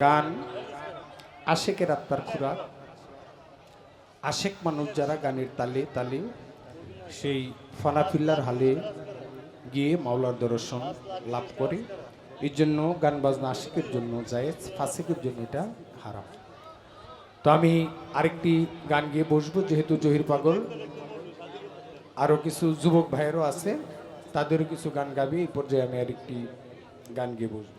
গান, আশেকের আত্মার খুরাক, আশেক মানুষ যারা গানের তালে তালে, সেই ফানাফিল্লার হালে গিয়ে মাওলার দর্শন লাভ করে। এই জন্য গান বাজনা আশেকের জন্য জায়েজ, ফাসিকের জন্য এটা হারাম। তো আমি আরেকটি গান গিয়ে বসবো, যেহেতু জহির পাগল। আরও কিছু যুবক ভাইয়েরও আছে, তাদেরও কিছু গান গাবি, এই পর্যায়ে আমি আরেকটি গান গিয়ে বসবো।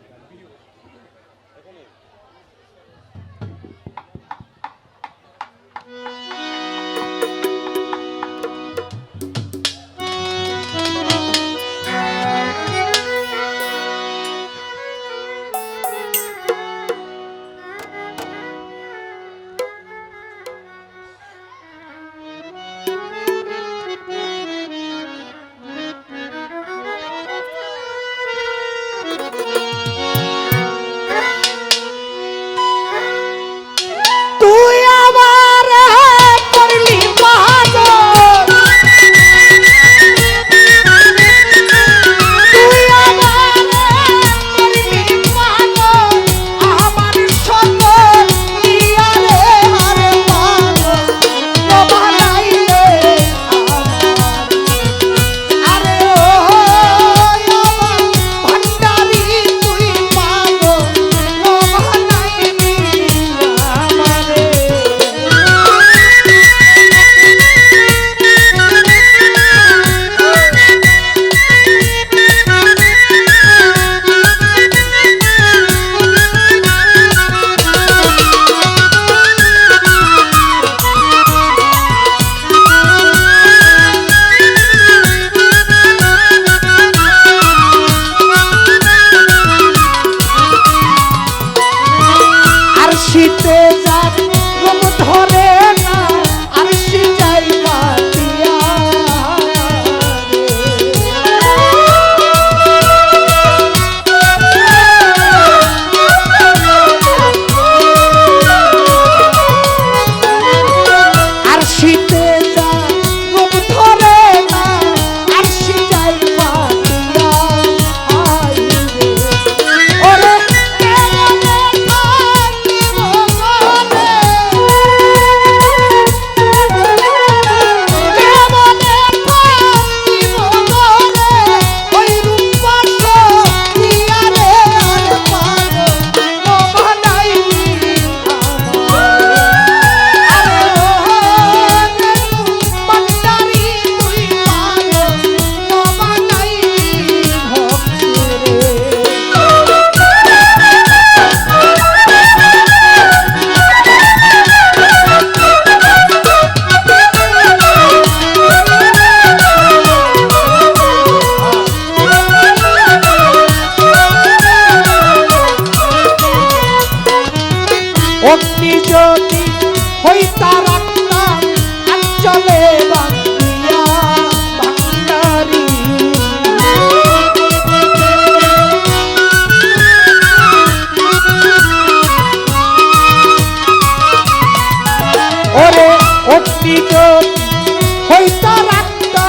যদি হইতা রাখতাম অঞ্চলে বান্দিয়া ভান্ডারি ওরে অগ্নি যদি হইতা বান্দিয়া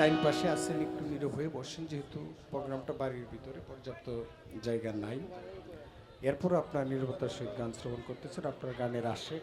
ডাইন পাশে আসেন একটু নীরব হয়ে বসেন, যেহেতু প্রোগ্রামটা বাড়ির ভিতরে, পর্যাপ্ত জায়গা নাই। এরপর আপনার নিরবতার সহিত গান শ্রবণ করতেছেন, আপনার গানের আশেক